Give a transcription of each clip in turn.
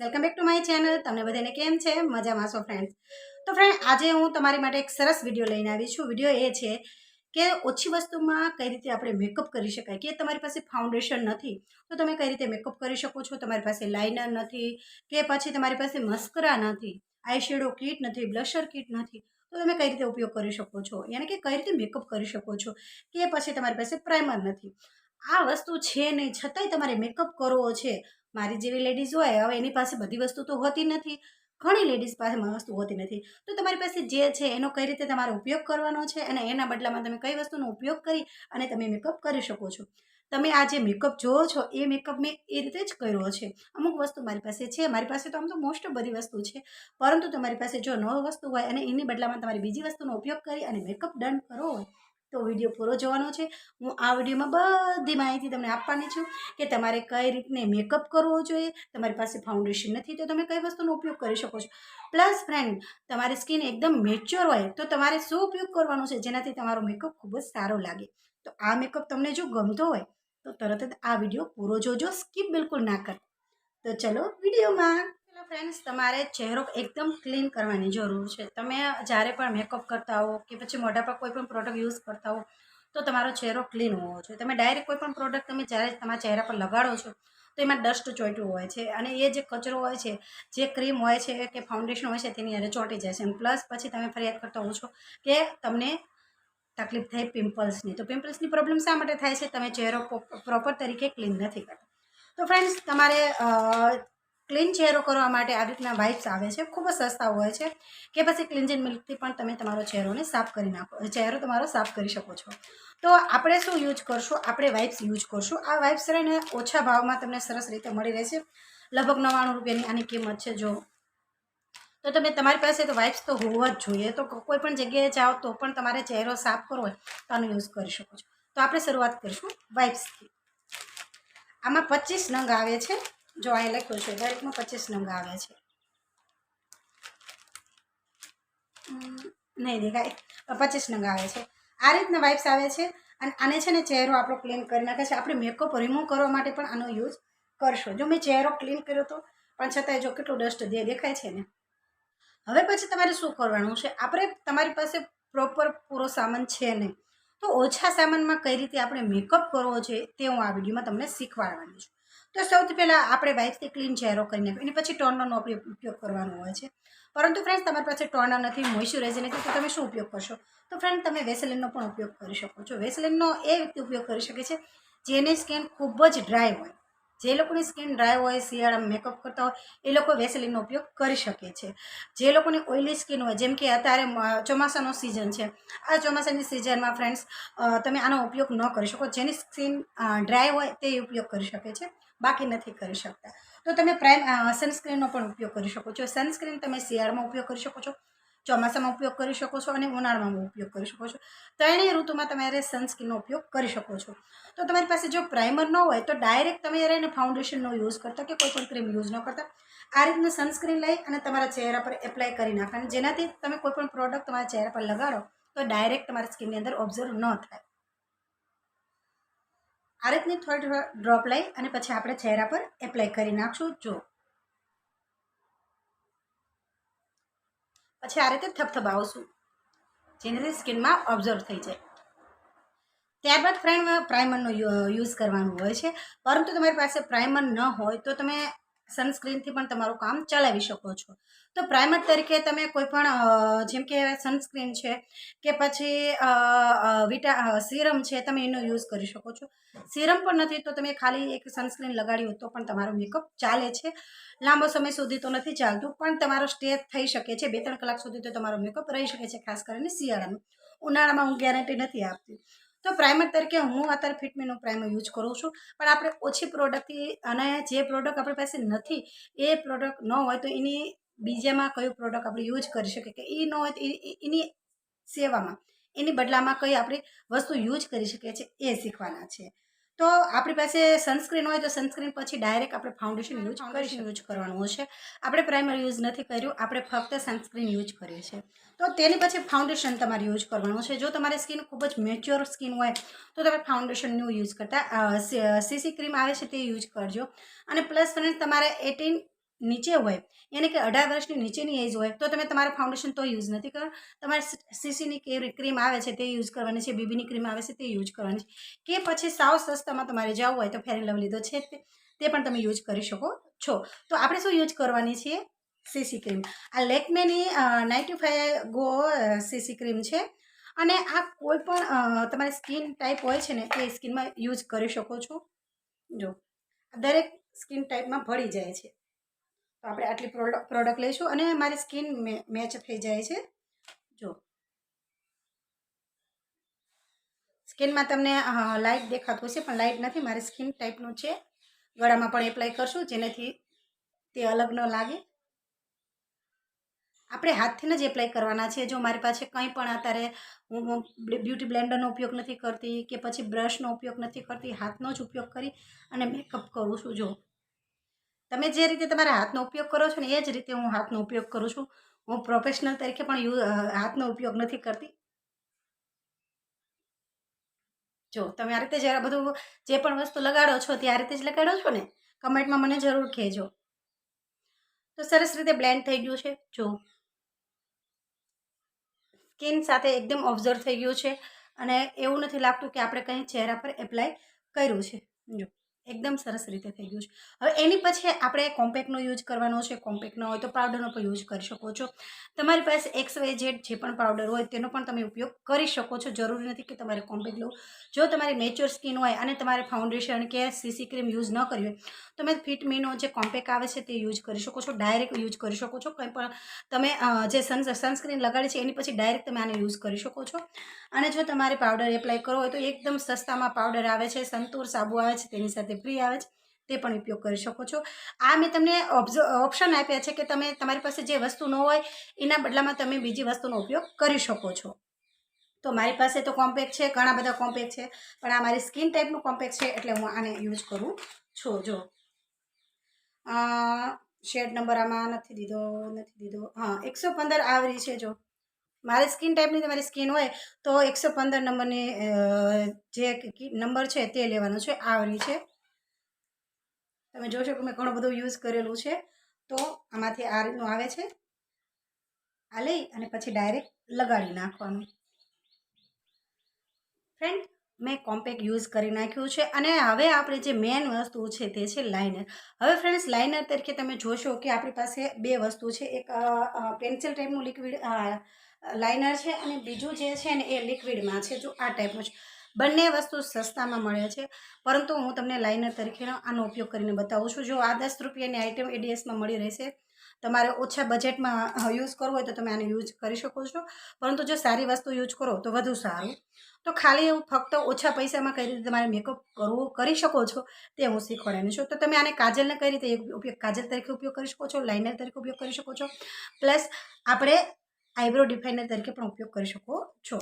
Welcome back to my channel તમને બધાને કેમ છે? મજામાં છો ફ્રેન્ડ્સ તો ફ્રેન્ડ આજે હું તમારી માટે એક સરસ વીડિયો લઈને આવી છું. વીડિયો એ છે કે ઓછી વસ્તુમાં કઈ રીતે આપણે મેકઅપ કરી શકાય કે તમારી પાસે ફાઉન્ડેશન નથી. તો તમે કઈ રીતે મેકઅપ કરી શકો છો? તમારી પાસે લાઇનર નથી કે પછી તમારી પાસે મસ્કરા નથી આઈશેડો કીટ નથી બ્લશર કીટ નથી. તો તમે કઈ રીતે ઉપયોગ કરી શકો છો? યાની કે કઈ રીતે મેકઅપ કરી શકો છો? કે પછી તમારી પાસે પ્રાઇમર નથી. આ વસ્તુ છે નહીં, છતાંય તમારે મેકઅપ કરવો છે. મારી જેવી લેડીઝ હોય, હવે એની પાસે બધી વસ્તુ તો હોતી નથી. ઘણી લેડીઝ પાસે વસ્તુ હોતી નથી. તો તમારી પાસે જે છે, એનો કઈ રીતે તમારે ઉપયોગ કરવાનો છે અને એના બદલામાં તમે કઈ વસ્તુનો ઉપયોગ કરી અને તમે મેકઅપ કરી શકો છો. તમે આ જે મેકઅપ જોવો છો, એ મેકઅપ મેં એ રીતે જ કર્યો છે. અમુક વસ્તુ મારી પાસે છે, મારી પાસે તો આમ તો મોસ્ટ બધી વસ્તુ છે. પરંતુ તમારી પાસે જો ન વસ્તુ હોય અને એની બદલામાં તમારી બીજી વસ્તુનો ઉપયોગ કરી અને મેકઅપ ડન કરવો હોય તો વીડિયો પૂરો જોવાનો છે. હું આ વિડીયોમાં બધી માહિતી તમને આપવાની છું કે તમારે કઈ રીતને મેકઅપ કરવો જોઈએ, તમારી પાસે ફાઉન્ડેશન નથી તો તમે કઈ વસ્તુનો ઉપયોગ કરી શકો છો. પ્લસ ફ્રેન્ડ તમારી સ્કિન એકદમ મેચ્યોર હોય તો તમારે શું ઉપયોગ કરવાનો છે જેનાથી તમારો મેકઅપ ખૂબ જ સારો લાગે. તો આ મેકઅપ તમને જો ગમતો હોય તો તરત જ આ વીડિયો પૂરો જોજો. સ્કીપ બિલકુલ ના કર. તો ચલો વિડીયોમાં. ફ્રેન્ડ્સ તમારે ચહેરો એકદમ ક્લીન કરવાની જરૂર છે. તમે જ્યારે પણ મેકઅપ કરતા હો કે પછી મોઢા પર કોઈ પણ પ્રોડક્ટ યુઝ કરતા હો, તો તમારો ચહેરો ક્લીન હોવો જોઈએ. તમે ડાયરેક્ટ કોઈ પણ પ્રોડક્ટ તમે જ્યારે તમારા ચહેરા પર લગાડો છો, તો એમાં ડસ્ટ ચોંટ્યું હોય છે. અને એ જે કચરો હોય છે, જે ક્રીમ હોય છે કે ફાઉન્ડેશન હોય છે, તેની અંદર ચોંટી જાય છે. અને પ્લસ પછી તમે ફરિયાદ કરતા હો છો કે તમને તકલીફ થાય પિમ્પલ્સની તો પિમ્પલ્સની પ્રોબ્લેમ શા માટે થાય છે? તમે ચહેરો પ્રોપર તરીકે ક્લીન નથી કરતા. તો ફ્રેન્ડ્સ તમારે ક્લીન ચહેરો કરવા માટે આવી રીતના વાઇપ્સ આવે છે, ખૂબ જ સસ્તા હોય છે કે પછી ક્લિન્જિંગ મિલ્કથી પણ તમે તમારો ચહેરોને સાફ કરી નાખો, ચહેરો તમારો સાફ કરી શકો છો. તો આપણે શું યુઝ કરશું? આપણે વાઇપ્સ યુઝ કરશું. આ વાઇપ્સ રહીને ઓછા ભાવમાં તમને સરસ રીતે મળી રહેશે. લગભગ નવ્વાણું રૂપિયાની આની કિંમત છે, જો. તો તમે તમારી પાસે તો વાઇપ્સ તો હોવા જ જોઈએ. તો કોઈ પણ જગ્યાએ જાઓ તો પણ તમારે ચહેરો સાફ કરવો હોય તો આનો યુઝ કરી શકો છો. તો આપણે શરૂઆત કરીશું વાઇપ્સથી. આમાં પચીસ નંગ આવે છે. જો અહીં લખ્યું છે, દરેકમાં પચીસ નંગ આવે છે. નહીં દેખાય. પચીસ નંગ આવે છે. આ રીતના વાઇપ્સ આવે છે અને આને છે ને ચહેરો આપણો ક્લીન કરી નાખે છે. આપણે મેકઅપ રિમૂવ કરવા માટે પણ આનો યુઝ કરશો. જો મેં ચહેરો ક્લીન કર્યો તો, પણ છતાંય જો કેટલું ડસ્ટ દે દેખાય છે ને. હવે પછી તમારે શું કરવાનું છે? આપણે તમારી પાસે પ્રોપર પૂરો સામાન છે નહીં. તો ઓછા સામાનમાં કઈ રીતે આપણે મેકઅપ કરવો છે તે હું આ વિડીયોમાં તમને શીખવાડવાની છું. તો સૌથી પહેલાં આપણે વાઇફથી ક્લીન ચહેરો કરી નાખ્યો એની પછી ટોનરનો આપણે ઉપયોગ કરવાનો હોય છે. પરંતુ ફ્રેન્ડ્સ તમારી પાસે ટોનર નથી મોઇશ્ચરાઇઝર નથી, તો તમે શું ઉપયોગ કરશો? તો ફ્રેન્ડ તમે વેસલિનનો પણ ઉપયોગ કરી શકો છો. વેસલિનનો એ વ્યક્તિ ઉપયોગ કરી શકે છે જેની સ્કિન ખૂબ જ ડ્રાય હોય. જે લોકોની સ્કિન ડ્રાય હોય, શિયાળામાં મેકઅપ કરતા હોય, એ લોકો વેસલિનનો ઉપયોગ કરી શકે છે. જે લોકોની ઓઇલી સ્કિન હોય, જેમ કે અત્યારે ચોમાસાનો સિઝન છે. આ ચોમાસાની સિઝનમાં ફ્રેન્ડ્સ તમે આનો ઉપયોગ ન કરી શકો. જેની સ્કિન ડ્રાય હોય, તે ઉપયોગ કરી શકે છે. બાકી નથી કરી શકતા. તો તમે પ્રાઇમ સનસ્ક્રીનનો પણ ઉપયોગ કરી શકો છો. સનસ્ક્રીન તમે શિયાળમાં ઉપયોગ કરી શકો છો, ચોમાસામાં ઉપયોગ કરી શકો છો અને ઉનાળામાં ઉપયોગ કરી શકો છો. ત્રણેય ઋતુમાં તમારે સનસ્ક્રીનનો ઉપયોગ કરી શકો છો. તો તમારી પાસે જો પ્રાઇમર ન હોય તો ડાયરેક્ટ તમે એને ફાઉન્ડેશનનો યુઝ કરતા કે કોઈ પણ ક્રીમ યુઝ ન કરતા. આ રીતનું સનસ્ક્રીન લઈ અને તમારા ચહેરા પર એપ્લાય કરી નાખવાની. જેનાથી તમે કોઈ પણ પ્રોડક્ટ તમારા ચહેરા પર લગાડો તો ડાયરેક્ટ તમારા સ્કિનની અંદર ઓબ્ઝર્વ ન થાય. આ રીતની થોડી ડ્રોપ લઈ અને પછી આપણે ચહેરા પર એપ્લાય કરી નાખશું. જો. પછી આ રીતે થપથપાવશું જેનાથી સ્કિનમાં ઓબ્ઝર્વ થઈ જાય. ત્યારબાદ ફ્રેન્ડ પ્રાઇમરનો યુઝ કરવાનું હોય છે. પરંતુ તમારી પાસે પ્રાઇમર ન હોય તો તમે સનસ્ક્રીનથી પણ તમારું કામ ચલાવી શકો છો. તો પ્રાઇમર તરીકે તમે કોઈ પણ જેમ કે સનસ્ક્રીન છે કે પછી વિટા સિરમ છે તમે એનો યુઝ કરી શકો છો. સિરમ પણ નથી તો તમે ખાલી એક સનસ્ક્રીન લગાડ્યું તો પણ તમારો મેકઅપ ચાલે છે. લાંબો સમય સુધી તો નથી ચાલતું પણ તમારો સ્ટે થઈ શકે છે. બે ત્રણ કલાક સુધી તો તમારો મેકઅપ રહી શકે છે ખાસ કરીને શિયાળામાં. ઉનાળામાં હું ગેરંટી નથી આપતી. તો પ્રાઇમર તરીકે હું અત્યારે ફિટમીનું પ્રાઇમર યુઝ કરું છું. પણ આપણે ઓછી પ્રોડક્ટથી અને જે પ્રોડક્ટ આપણી પાસે નથી, એ પ્રોડક્ટ ન હોય તો એની બીજામાં કયું પ્રોડક્ટ આપણે યુઝ કરી શકીએ કે એ ન હોય તો એની સેવામાં, એની બદલામાં કઈ આપણે વસ્તુ યુઝ કરી શકીએ છીએ એ શીખવાના છે. તો આપણી પાસે સનસ્ક્રીન હોય તો સનસ્ક્રીન પછી ડાયરેક્ટ આપણે ફાઉન્ડેશન યુઝ ફાઉન્ડેશન યુઝ કરવાનું છે આપણે પ્રાઇમર યુઝ નથી કર્યું. આપણે ફક્ત સનસ્ક્રીન યુઝ કરીએ છીએ. તો તેની પછી ફાઉન્ડેશન તમારે યુઝ કરવાનું છે. જો તમારી સ્કિન ખૂબ જ મેચ્યોર સ્કિન હોય તો તમે ફાઉન્ડેશનનું યુઝ કરતા સીસી ક્રીમ આવે છે તે યુઝ કરજો. અને પ્લસ ફ્રેન્ડ તમારે એટીન નીચે હોય એને કે અઢાર વર્ષની નીચેની એજ હોય, તો તમે તમારું ફાઉન્ડેશન તો યુઝ નથી કરવા તમારે સીસીની કે ક્રીમ આવે છે તે યુઝ કરવાની છે બીબીની ક્રીમ આવે છે તે યુઝ કરવાની છે. કે પછી સાવ સસ્તામાં તમારે જવું હોય તો ફેર લવ લીધો છે તે પણ તમે યુઝ કરી શકો છો. તો આપણે શું યુઝ કરવાની છે? સીસી ક્રીમ આ લેકમેની ninety five go CC cream છે. અને આ કોઈ પણ તમારી સ્કિન ટાઈપ હોય છે ને, એ સ્કિનમાં યુઝ કરી શકો છો. જો, દરેક સ્કિન ટાઈપમાં ભળી જાય છે. તો આપણે આટલી પ્રોડક્ટ લઈશું અને મારી સ્કિન મેચ થઈ જાય છે. જો. સ્કિનમાં તમને લાઇટ દેખાતું હશે, પણ લાઇટ નથી, મારી સ્કિન ટાઈપનું છે. ગળામાં પણ એપ્લાય કરશું, જેનાથી તે અલગ ન લાગે. આપણે હાથથી જ એપ્લાય કરવાના છે. જો મારી પાસે કંઈ પણ અત્યારે હું બ્યુટી બ્લેન્ડરનો ઉપયોગ નથી કરતી કે પછી બ્રશનો ઉપયોગ નથી કરતી, હાથનો જ ઉપયોગ કરી અને મેકઅપ કરું છું. જો. તમે જે રીતે તમારા હાથનો ઉપયોગ કરો છો ને એ જ રીતે હું હાથનો ઉપયોગ કરું છું. હું પ્રોફેશનલ તરીકે પણ યુ હાથનો ઉપયોગ નથી કરતી. જો, તમે આ રીતે જ્યારે બધું જે પણ વસ્તુ લગાડો છો તે આ રીતે જ લગાડો છો ને? કમેન્ટમાં મને જરૂર કહેજો. તો સરસ રીતે બ્લેન્ડ થઈ ગયું છે. જો, સ્કિન સાથે એકદમ ઓબ્ઝર્વ થઈ ગયું છે. અને એવું નથી લાગતું કે આપણે કંઈ ચહેરા પર એપ્લાય કર્યું છે. જો એકદમ સરસ રીતે થઈ ગયું છે. હવે એની પછી આપણે કોમ્પેક્ટનો યુઝ કરવાનો છે. કોમ્પેક્ટ ન હોય તો પાવડરનો પણ યુઝ કરી શકો છો. તમારી પાસે એક્સ વાય ઝેડ જે પણ પાવડર હોય તેનો પણ તમે ઉપયોગ કરી શકો છો. જરૂરી નથી કે તમારે કોમ્પેક્ટ લો. જો તમારી મેચ્યોર સ્કિન હોય અને તમારે ફાઉન્ડેશન કે સીસી ક્રીમ યુઝ ન કરી હોય, તમે ફિટમીનો જે કોમ્પેક્ટ આવે છે તે યુઝ કરી શકો છો. ડાયરેક્ટ યુઝ કરી શકો છો. કંઈ પણ તમે જે સન સનસ્ક્રીન લગાડી છે એની પછી ડાયરેક્ટ તમે આને યુઝ કરી શકો છો. અને જો તમારે પાવડર એપ્લાય કરવો હોય તો એકદમ સસ્તામાં પાવડર આવે છે. સંતૂર સાબુ આવે છે. તેની સાથે ફ્રી આવે છે, તે પણ ઉપયોગ કરી શકો છો. આ મેં તમને ઓપ્શન આપ્યા છે કે તમે તમારી પાસે જે વસ્તુ ન હોય, એના બદલામાં તમે બીજી વસ્તુનો ઉપયોગ કરી શકો છો. તો મારી પાસે તો કોમ્પેક્ટ છે, ઘણા બધા કોમ્પેક્ટ છે, પણ આ મારી સ્કિન ટાઈપનું કોમ્પેક્ટ છે, એટલે હું આને યુઝ કરું છું, જો. શેડ નંબર આમાં નથી દીધો નથી દીધો. હા, એકસો પંદર આવરી છે, જો. મારી સ્કિન ટાઈપની તમારી સ્કિન હોય, તો એકસો પંદર નંબરની જે નંબર છે તે લેવાનો છે, આવરી છે. તમે જોશો કે મેં ઘણું બધું યુઝ કરેલું છે. તો આમાંથી આ રીતનું આવે છે. આ લઈ અને પછી ડાયરેક્ટ લગાડી નાખવાનું. ફ્રેન્ડ મેં કોમ્પેક્ટ યુઝ કરી નાખ્યું છે અને હવે આપણે જે મેન વસ્તુ છે તે છે લાઇનર હવે ફ્રેન્ડ્સ લાઇનર તરીકે તમે જોશો કે આપણી પાસે બે વસ્તુ છે. એક પેન્સિલ ટાઈપનું લિક્વિડ લાઇનર છે અને બીજું જે છે ને એ લિક્વિડમાં છે. જો આ ટાઈપનું છે. બંને વસ્તુ સસ્તામાં મળે છે. પરંતુ હું તમને લાઇનર તરીકેનો આનો ઉપયોગ કરીને બતાવું છું. જો આ દસ રૂપિયાની આઇટમ એડીએસમાં મળી રહેશે, તમારે ઓછા બજેટમાં યુઝ કરવો હોય તો તમે આને યુઝ કરી શકો છો. પરંતુ જો સારી વસ્તુ યુઝ કરો તો વધુ સારું. તો ખાલી એવું ફક્ત ઓછા પૈસામાં કઈ રીતે તમારે મેકઅપ કરવો, કરી શકો છો તે હું શીખવાડવાની છું. તો તમે આને કાજલને કઈ રીતે ઉપયોગ, કાજલ તરીકે ઉપયોગ કરી શકો છો લાઇનર તરીકે ઉપયોગ કરી શકો છો. પ્લસ આપણે આઈબ્રો ડિફાઇનર તરીકે પણ ઉપયોગ કરી શકો છો.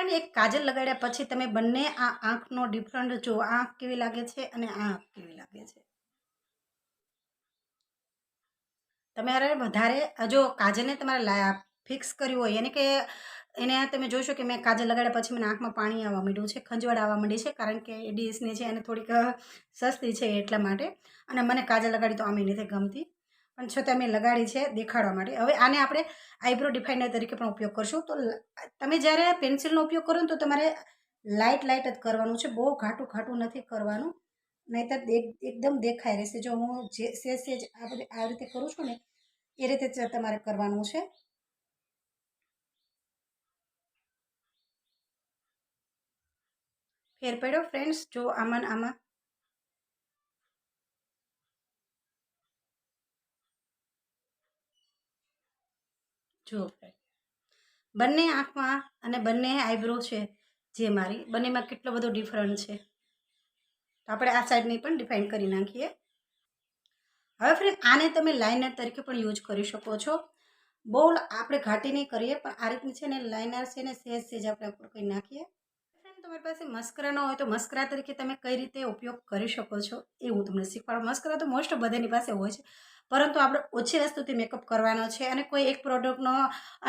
ફ્રેન્ડ એક કાજલ લગાડ્યા પછી તમે બંને આ આંખનો ડિફરન્ટ જો, આંખ કેવી લાગે છે અને આંખ કેવી લાગે છે? તમારે વધારે જો કાજલને તમારે ફિક્સ કર્યું હોય, એને કે, એને તમે જોશો કે મેં કાજલ લગાડ્યા પછી મને આંખમાં પાણી આવવા માંડ્યું છે, ખંજવાળ આવવા માંડી છે, કારણ કે એ ડીશની છે, એને થોડીક સસ્તી છે એટલા માટે. અને મને કાજલ લગાડી તો આમે નથી ગમતી. પણ છતાં મેં લગાડી છે દેખાડવા માટે. હવે આને આપણે આઈબ્રો ડિફાઇનર તરીકે પણ ઉપયોગ કરશું. તો તમે જ્યારે પેન્સિલનો ઉપયોગ કરો ને તો તમારે લાઇટ લાઇટ જ કરવાનું છે. બહુ ઘાટું ઘાટું નથી કરવાનું. નહીંતર એકદમ દેખાઈ રહેશે. જો હું જે સેજ સેજ આ રીતે કરું છું ને, એ રીતે તમારે કરવાનું છે. ફેર પડ્યો, ફ્રેન્ડ્સ. જો આમાં આમાં જુઓ. બંને આંખમાં અને બંને આઈબ્રો છે જે મારી. બંનેમાં કેટલો બધો ડિફરન્ટ છે. આપણે આ સાઈડની પણ ડિફાઇન કરી નાખીએ. હવે ફ્રેન્ડ આને તમે લાઇનર તરીકે પણ યુઝ કરી શકો છો. બહુ આપણે ઘાટી નહીં કરીએ, પણ આ રીતની છે ને લાઇનર છે ને સેજ સેજ આપણે ઉપર કરી નાખીએ. તમારી પાસે મસ્કરા ન હોય તો મસ્કરા તરીકે તમે કઈ રીતે ઉપયોગ કરી શકો છો એ હું તમને શીખવાડું. મસ્કરા તો મોસ્ટ બધાની પાસે હોય છે, પરંતુ આપણે ઓછી વસ્તુથી મેકઅપ કરવાનો છે અને કોઈ એક પ્રોડક્ટનો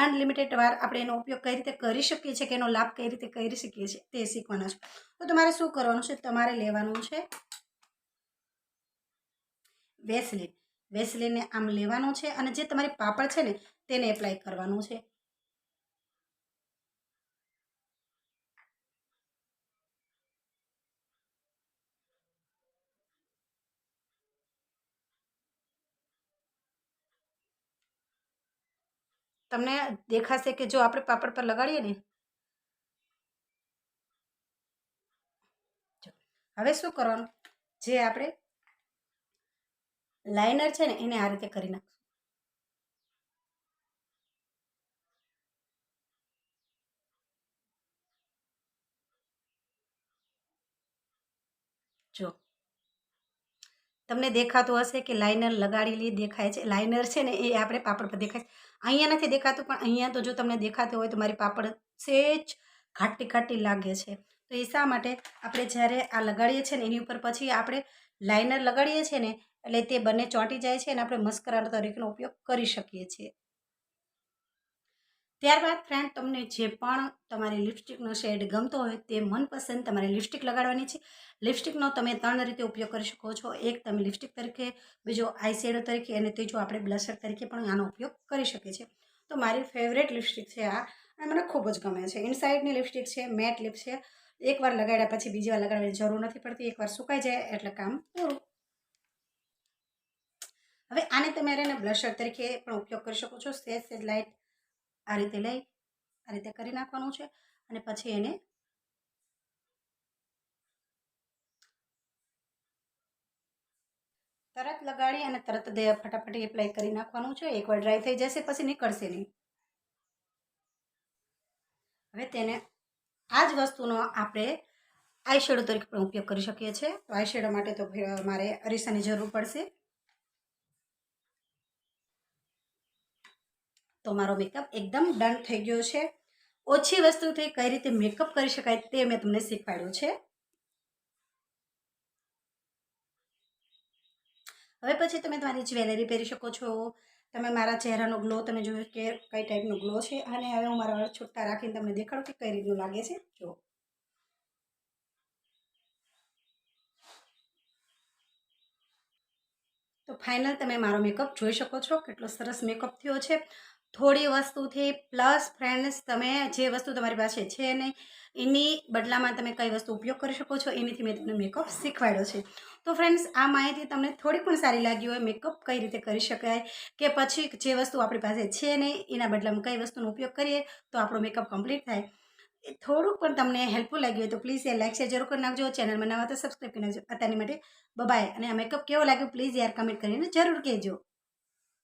અનલિમિટેડ વાર આપણે એનો ઉપયોગ કઈ રીતે કરી શકીએ છીએ કે એનો લાભ કઈ રીતે કરી શકીએ છીએ તે શીખવાનો છે. તો તમારે શું કરવાનું છે? તમારે લેવાનું છે વેસલીન વેસલીનને આમ લેવાનું છે અને જે તમારી પાપડ છે ને તેને એપ્લાય કરવાનું છે. તમને દેખાશે કે જો આપણે પાપડ પર લગાડીએ ને હવે શું કરવાનું? જે આપણે લાઇનર છે ને, એને આ રીતે કરી નાખશું. જો તમને દેખાતું હશે કે લાઇનર લગાડેલી દેખાય છે. લાઇનર છે ને એ આપણે પાપડ પર દેખાય છે. અહીંયા નથી દેખાતું, પણ અહીંયા તો જો તમને દેખાતું હોય તો મારી પાપડ સેજ ઘાટી ઘાટી લાગે છે. તો એ શા માટે? આપણે જ્યારે આ લગાડીએ છીએ ને એની ઉપર પછી આપણે લાઇનર લગાડીએ છીએ ને એટલે તે બંને ચોંટી જાય છે અને આપણે મસ્કરા તરીકેનો ઉપયોગ કરી શકીએ છીએ. ત્યારબાદ ફ્રેન્ડ તમને જે પણ તમારી લિપસ્ટિકનો શેડ ગમતો હોય તે મનપસંદ તમારે લિપસ્ટિક લગાડવાની છે. લિપસ્ટિકનો તમે ત્રણ રીતે ઉપયોગ કરી શકો છો. એક તમે લિપસ્ટિક તરીકે, બીજો આઈ શેડો તરીકે અને ત્રીજો આપણે બ્લશર તરીકે પણ આનો ઉપયોગ કરી શકીએ છીએ. તો મારી ફેવરેટ લિપસ્ટિક છે આ અને મને ખૂબ જ ગમે છે. ઇનસાઇડની લિપસ્ટિક છે મેટ લિપ છે. એકવાર લગાડ્યા પછી બીજી વાર લગાડવાની જરૂર નથી પડતી. એકવાર સુકાઈ જાય એટલે કામ પૂરું. હવે આને તમે એને બ્લશર તરીકે પણ ઉપયોગ કરી શકો છો. સેજ સેજ લાઇટ આ રીતે લઈ, આ રીતે કરી નાખવાનું છે અને પછી એને તરત લગાડી અને તરત ફટાફટ એપ્લાય કરી નાખવાનું છે. એકવાર ડ્રાય થઈ જશે પછી નીકળશે નહીં. હવે તેને આ જ વસ્તુનો આપણે આઈ શેડો તરીકે પણ ઉપયોગ કરી શકીએ છીએ. તો આઈ શેડો માટે તો મારે અરીસાની જરૂર પડશે. તો મારો મેકઅપ એકદમ ડન થઈ ગયો છે. ઓછી વસ્તુથી કઈ રીતે મેકઅપ કરી શકાય તે મેં તમને શીખવાડ્યું છે. હવે પછી તમે તમારી જ્વેલરી પહેરી શકો છો. તમે મારા ચહેરાનો ગ્લો તમે જોયો કે કઈ ટાઈપનો ગ્લો છે. અને હવે હું મારા છૂટા રાખીને તમને દેખાડું કે કઈ રીતનું લાગે છે. જો તો ફાઇનલ તમે મારો મેકઅપ જોઈ શકો છો. કેટલો સરસ મેકઅપ થયો છે. થોડી વસ્તુથી પ્લસ ફ્રેન્ડ્સ તમે જે વસ્તુ તમારી પાસે છે નહીં એની બદલામાં તમે કઈ વસ્તુ ઉપયોગ કરી શકો છો, એનીથી મેં તમને મેકઅપ શીખવાડ્યો છે. તો ફ્રેન્ડ્સ આ માહિતી તમને થોડી પણ સારી લાગી હોય મેકઅપ કઈ રીતે કરી શકાય કે પછી જે વસ્તુ આપણી પાસે છે નહીં એના બદલામાં કઈ વસ્તુનો ઉપયોગ કરીએ, તો આપણો મેકઅપ કમ્પ્લીટ થાય. થોડુંક પણ તમને હેલ્પફુલ લાગ્યું હોય તો પ્લીઝ એ લાઈક શેર જરૂર કરી નાખજો. ચેનલમાં નવા તો સબસ્ક્રાઈબ કરી નાખજો. અત્યારની માટે બબાય અને આ મેકઅપ કેવો લાગ્યો પ્લીઝ યાર કમેન્ટ કરીને જરૂર કહેજો.